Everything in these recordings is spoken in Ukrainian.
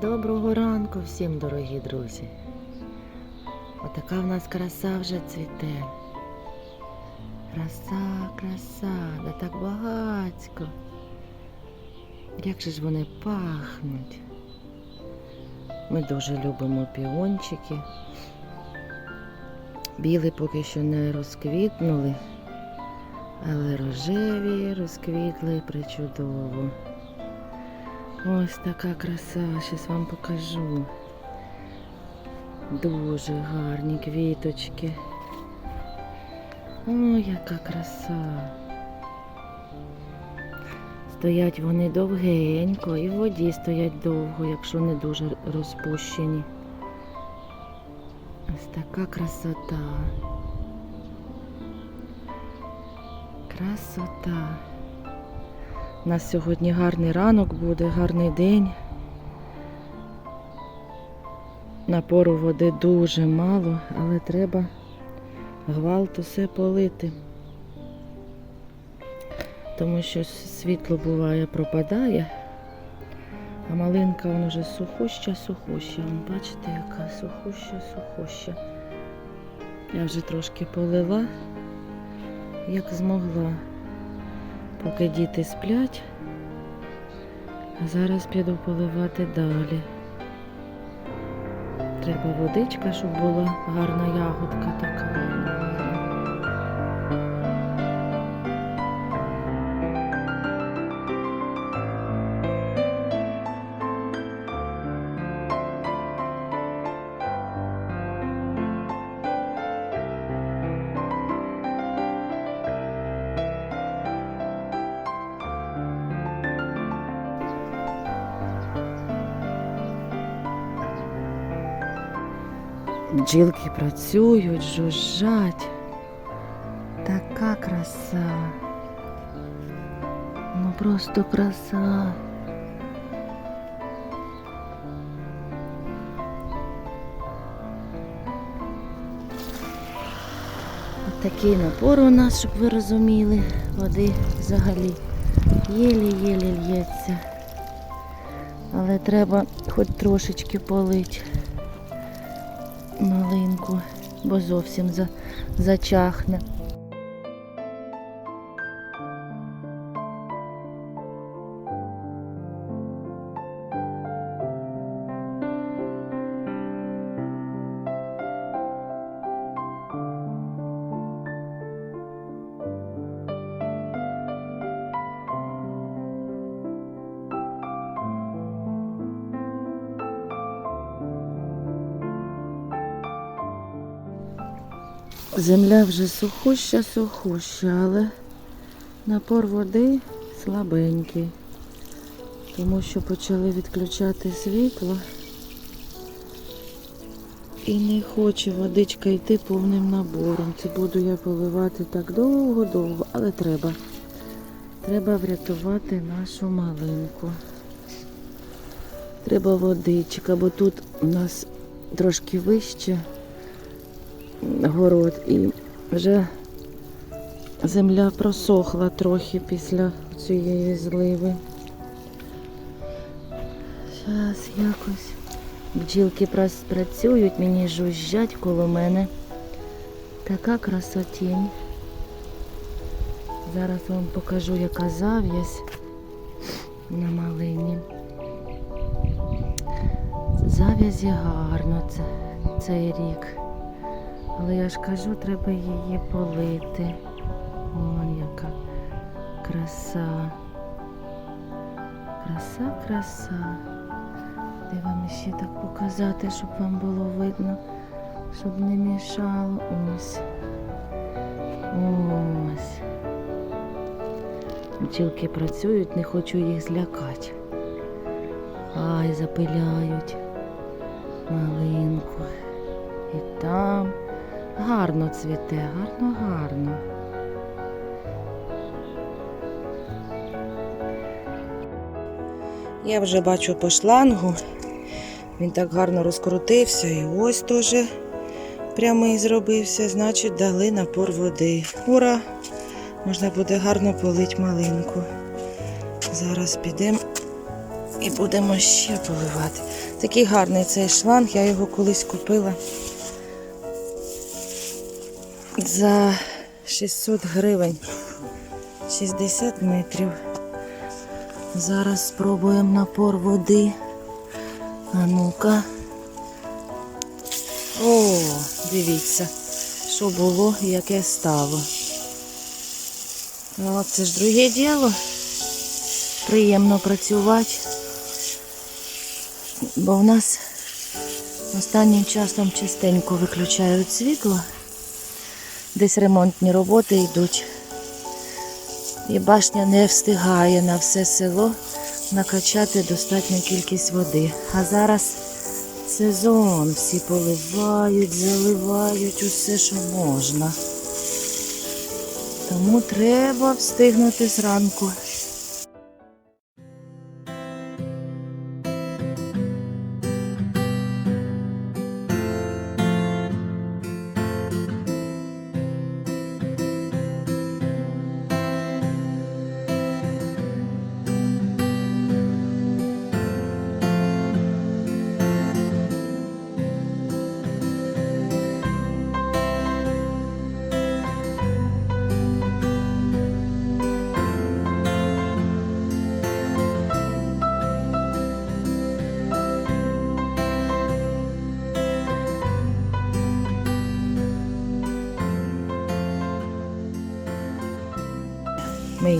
Доброго ранку всім, дорогі друзі. Отака в нас краса вже цвіте. Краса, краса, да так багацько. Як же ж вони пахнуть. Ми дуже любимо піончики. Білі поки що не розквітнули, але рожеві розквітли причудово. Ось така краса, щас вам покажу. Дуже гарні квіточки. О, яка краса. Стоять вони довгенько і в воді стоять довго, якщо не дуже розпущені. Ось така красота. Красота. У нас сьогодні гарний ранок буде, гарний день. Напору води дуже мало, але треба гвалт усе полити. Тому що світло буває пропадає, а малинка вона вже сухуща, сухуща. Вон, Бачите, яка сухуща, сухуща. Я вже трошки полила, як змогла поки діти сплять. А зараз піду поливати далі. Треба водичка, щоб була гарна ягодка Бджілки працюють, жужжать. Така краса. Ну просто краса. Такий напор у нас, щоб ви розуміли, води взагалі єлі-єлі лється. Але треба хоч трошечки полить малинку, бо зовсім за, зачахне. Земля вже сухуща, сухуща, але напор води слабенький, тому що почали відключати світло і не хоче водичка йти повним набором. Це буду я поливати так довго-довго, але треба. Треба врятувати нашу малинку. Треба водичка, бо тут у нас трошки вище город і вже земля просохла трохи після цієї зливи. Зараз якось бджілки працюють, мені жужжать коло мене. Така красотінь. Зараз вам покажу, яка зав'язь на малині. Зав'язі гарно це, цей рік. Але я ж кажу, треба її полити. Вон яка краса. Краса, краса. Де вам ще так показати, щоб вам було видно, щоб не мішало. Ось. Ось. Бджілки працюють, не хочу їх злякати. Ай, запиляють малинку. І там. Гарно цвіте, гарно, гарно. Я вже бачу по шлангу. Він так гарно розкрутився і ось теж прямий зробився, значить дали напор води. Ура! Можна буде гарно полить малинку. Зараз підемо І будемо ще поливати. Такий гарний цей шланг, я його колись купила за 600 гривень. 60 метрів. Зараз спробуємо напор води. А ну-ка. О, дивіться, що було яке стало. Ну, це ж друге діло. Приємно працювати. Бо в нас останнім часом частенько виключають світло. Десь ремонтні роботи йдуть. І башня не встигає на все село накачати достатню кількість води. А зараз сезон, всі поливають, заливають усе, що можна. Тому треба встигнути зранку.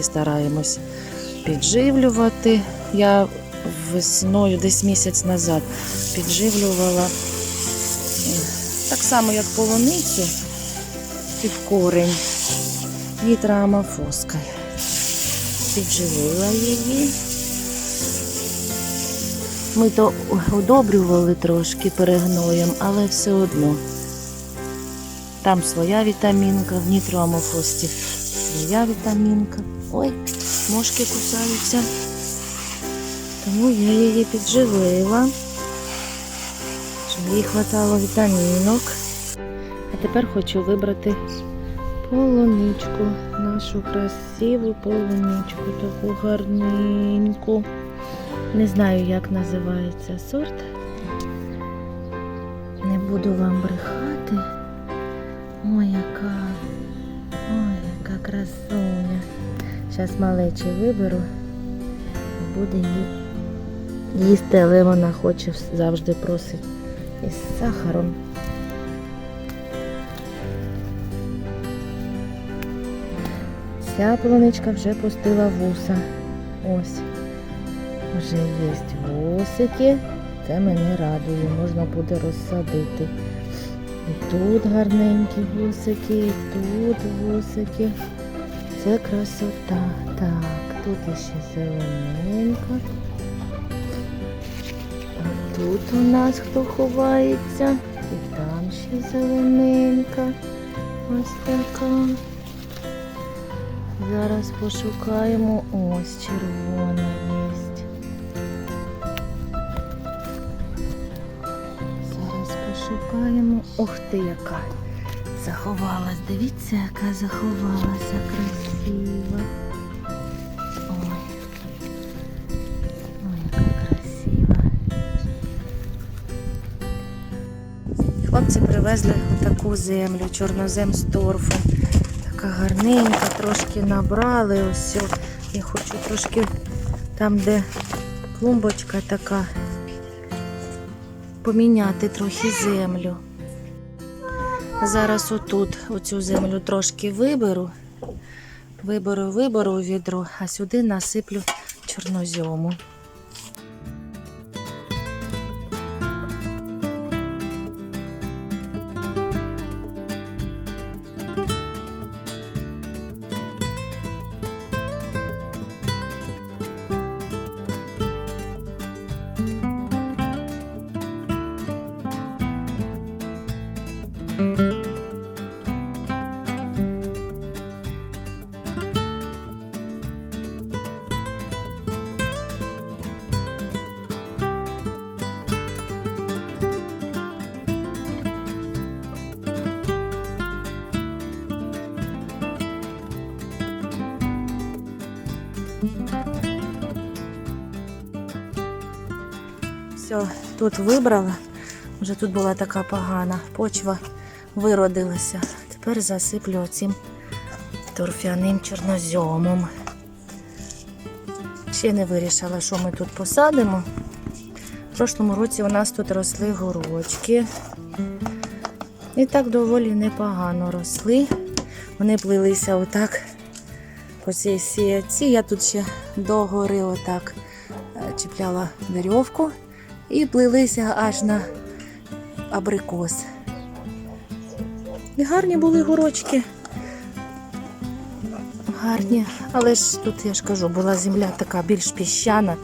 Її стараємось підживлювати. Я весною, десь місяць назад, підживлювала е, так само, як полуницю, півкорень нітроамофоскою. Підживила її. Ми то удобрювали трошки перегноєм, але все одно. Там своя вітамінка, в нітроамофості своя вітамінка. Ой, мошки кусаються. Тому я її підживила, щоб їй хватало вітамінок. А тепер хочу вибрати полуничку, нашу красиву полуничку, таку гарненьку. Не знаю, як називається сорт. Не буду вам брехати. Ой, яка, ой, яка красуня. Зараз малечі виберу і буде їсти, але вона хоче завжди просить із сахаром. Ця полуничка вже пустила вуса. Ось. Вже є вусики. Це мене радує, можна буде розсадити. І тут гарненькі вусики, і тут вусики. Це красота. Так, тут іще зелененько. А тут у нас хто ховається. І там ще зелененька. Ось така. Зараз пошукаємо. Ось червона є. Зараз пошукаємо. Ох ти яка заховалась. Дивіться, яка заховалася красива. Ой. Ой, яка красива. Хлопці привезли таку землю, чорнозем з торфом. Така гарненька, трошки набрали. Ось. Я хочу трошки там, де клумбочка така, поміняти трохи землю. Зараз отут оцю землю трошки виберу. Виберу, виберу відро, а сюди насиплю чорнозьому. Все, тут вибрала. Вже тут була така погана почва, виродилася. Тепер засиплю цим торфяним чорнозьомом. Ще не вирішила, що ми тут посадимо. В прошлому році у нас тут росли горочки. І так доволі непогано росли. Вони плилися отак по цій сіяці. Я тут ще догори отак е, чіпляла верьовку і плилися аж на абрикос. І гарні були горочки. Гарні, але ж тут я ж кажу, була земля така більш піщана,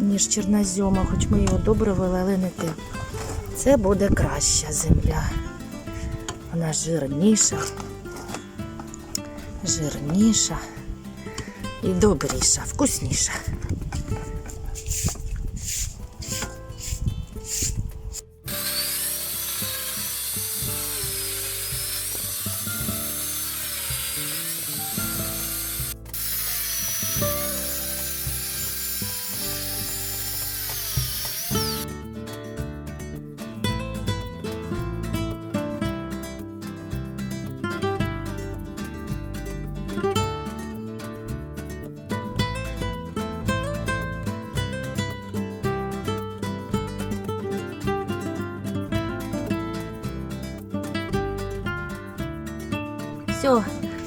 ніж чорнозьома, хоч ми її одобрювали, але не те. Це буде краща земля. Вона жирніша, жирніша і добріша, вкусніша.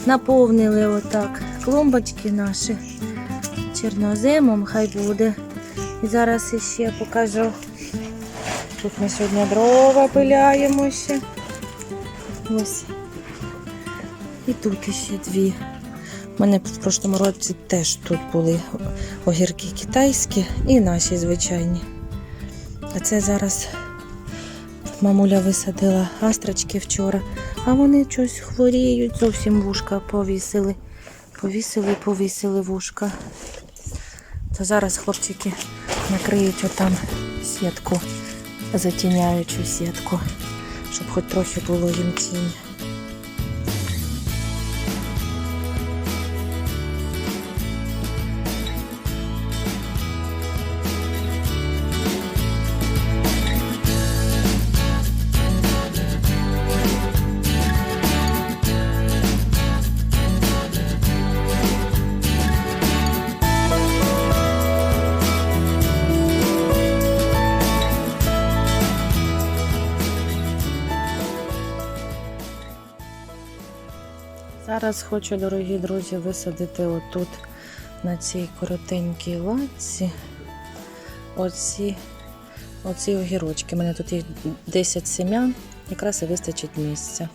Наповнили отак клумбочки наші чорноземом, хай буде. І зараз іще покажу. Тут ми сьогодні дрова пиляємо ще. Ось. І тут іще дві. У мене в прошлому році теж тут були огірки китайські і наші звичайні. А це зараз мамуля висадила астрочки вчора, а вони щось хворіють, зовсім вушка повісили. Повісили, повісили вушка. То зараз хлопчики накриють отам сітку, затіняючу сітку, щоб хоч трохи було їм тінь. Зараз хочу, дорогі друзі, висадити отут на цій коротенькій латці оці, оці огірочки. У мене тут їх 10 сім'ян, якраз і вистачить місця.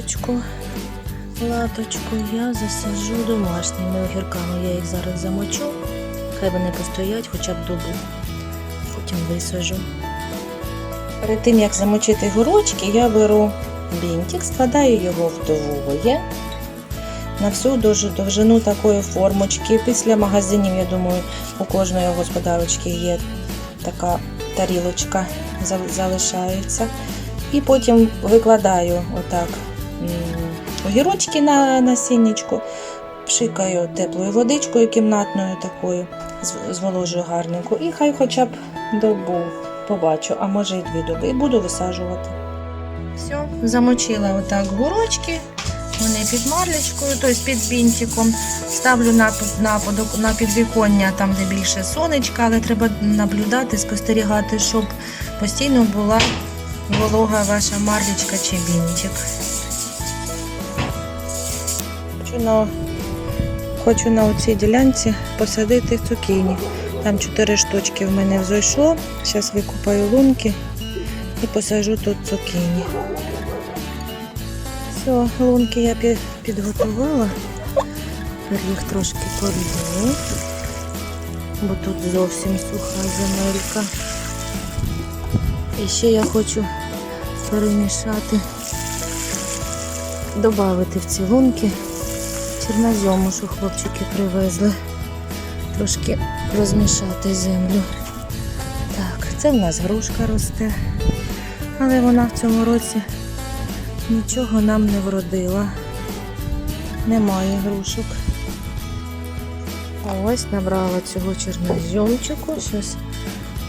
Клумбочку, латочку я засаджу домашніми огірками. Я їх зараз замочу. Хай вони постоять хоча б добу. Потім висажу. Перед тим як замочити горочки, я беру бінтик, складаю його вдвоє. На всю довжину такої формочки. Після магазинів, я думаю, у кожної господарочки є така тарілочка, залишається. І потім викладаю отак огірочки на насіннячку, пшикаю теплою водичкою кімнатною такою, зволожую гарненько. І хай хоча б добу побачу, а може і дві доби. І буду висаджувати. Все, замочила отак горочки. Вони під марлечкою, тобто під бінтиком. Ставлю на, на, на підвіконня, там де більше сонечка, але треба наблюдати, спостерігати, щоб постійно була волога ваша марлечка чи бінтик. Хочу на, хочу на цій ділянці посадити цукіні. Там чотири штучки в мене взойшло. Зараз викупаю лунки і посажу тут цукіні. Все, лунки я підготувала. Тепер їх трошки полью, бо тут зовсім суха земелька. І ще я хочу перемішати, додати в ці лунки чорнозьому, що хлопчики привезли. Трошки розмішати землю. Так, це в нас грушка росте, але вона в цьому році нічого нам не вродила. Немає грушок. Ось набрала цього чорнозьомчику. Зараз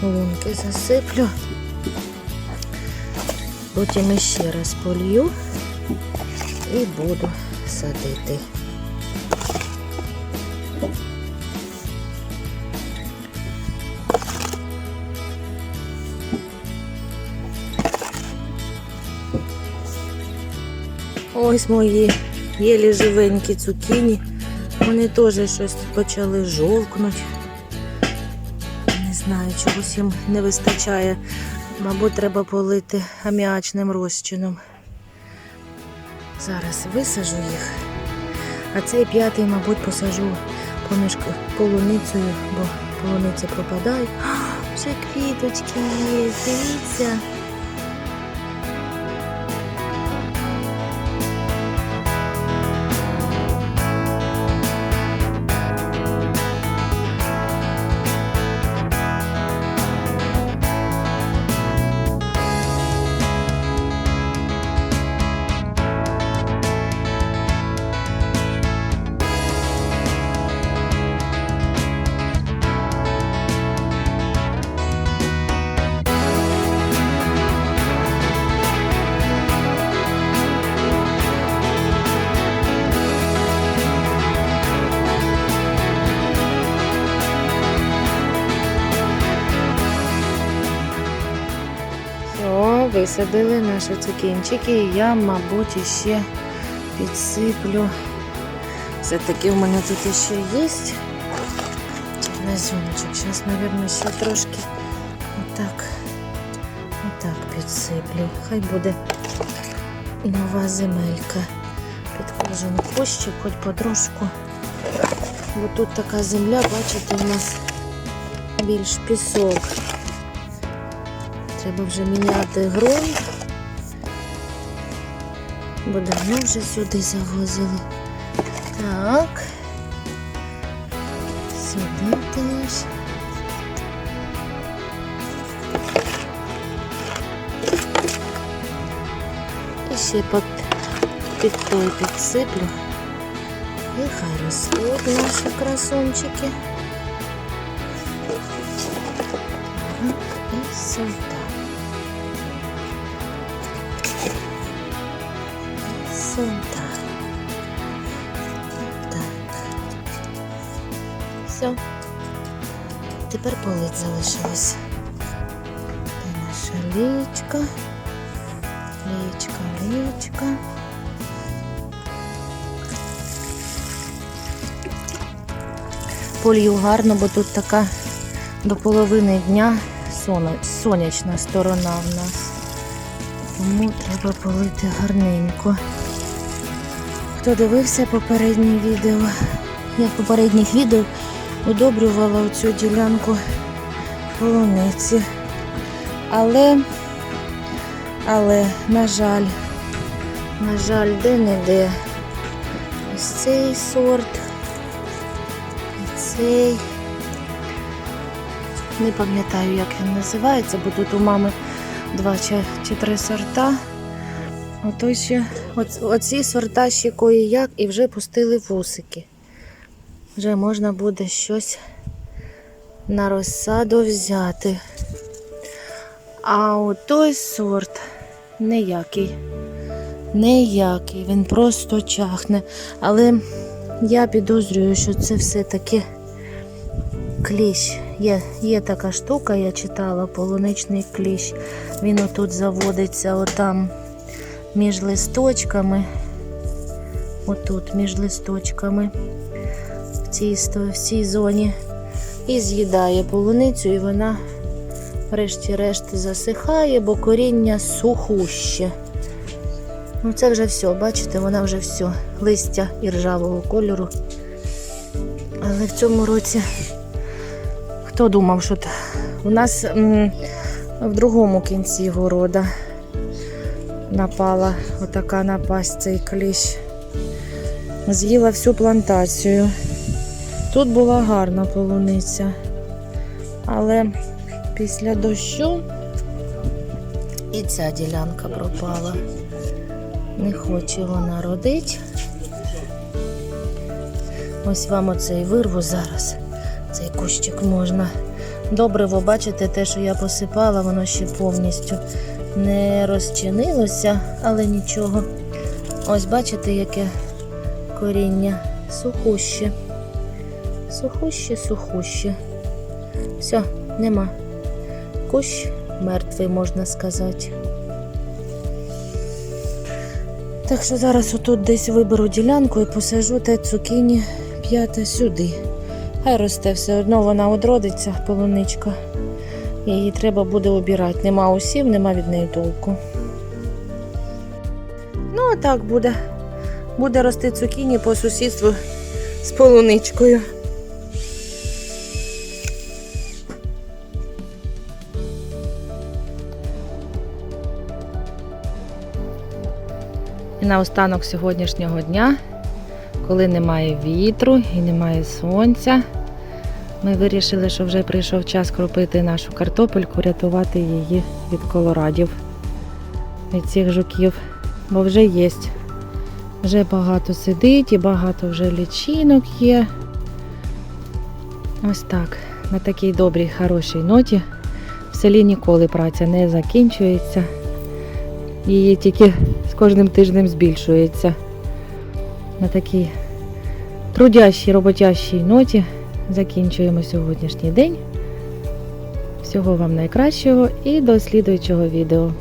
лунки засиплю. Потім ще раз полью і буду садити. Ось мої єлі живенькі цукіні. Вони теж щось почали жовкнути. Не знаю, чогось їм не вистачає. Мабуть, треба полити аміачним розчином. Зараз висажу їх. А цей п'ятий, мабуть, посажу поміж полуницею, бо полуниця пропадає. Вже квіточки є, дивіться. Висадили наші цукінчики. І я, мабуть, іще підсиплю. Все-таки в мене тут іще є чорноземчик. Зараз, мабуть, ще трошки отак, отак підсиплю. Хай буде нова земелька. Під кожен кущик, хоч потрошку. Бо тут така земля, бачите, у нас більш пісок. Треба вже міняти ґрунт. Бо давно вже сюди завозили. Так. Сюди теж. І ще під, під той підсиплю. І хай ростуть наші красунчики. І сюди. Все. Тепер полить залишилось. Де наша лічка. Лічка, лічка. Полью гарно, бо тут така до половини дня сонячна сторона в нас. Тому треба полити гарненько. Хто дивився попереднє відео, я попередніх відео удобрювала цю ділянку полуниці. Але, але, на жаль, на жаль, де-не-де. Ось цей сорт. І цей. Не пам'ятаю, як він називається, бо тут у мами два чи, чи три сорта. Ото ще, оці сорта ще кої як і вже пустили вусики. Вже можна буде щось на розсаду взяти. А от той сорт ніякий. ніякий, він просто чахне. Але я підозрюю, що це все-таки кліщ. Є, є така штука, я читала, полуничний кліщ. Він отут заводиться, отам між листочками. Отут, між листочками, цій, в цій зоні. І з'їдає полуницю, і вона, врешті-решт, засихає, бо коріння сухуще. Ну, це вже все, бачите, вона вже все. Листя іржавого кольору. Але в цьому році хто думав, що у нас м, в другому кінці города напала отака напасть цей кліщ. З'їла всю плантацію. Тут була гарна полуниця. Але після дощу і ця ділянка пропала. Не хоче вона родить. Ось вам оцей вирву зараз. Цей кущик можна. Добре, ви бачите, те, що я посипала, воно ще повністю не розчинилося, але нічого. Ось бачите, яке коріння сухуще. Сухуще, сухуще. Все, нема. Кущ мертвий, можна сказати. Так що зараз отут десь виберу ділянку і посажу те цукіні п'яте сюди. Хай росте все одно, вона одродиться, полуничка. Її треба буде обірати. Нема усів, нема від неї толку. Ну, а так буде. Буде рости цукіні по сусідству з полуничкою. І наостанок сьогоднішнього дня, коли немає вітру і немає сонця, ми вирішили, що вже прийшов час кропити нашу картопельку, рятувати її від колорадів, від цих жуків, бо вже є. Вже багато сидить і багато вже лічинок є. Ось так. На такій добрій, хорошій ноті. В селі ніколи праця не закінчується. Її тільки кожним тижнем збільшується. На такій трудящій, роботящій ноті закінчуємо сьогоднішній день. Всього вам найкращого і до слідуючого відео.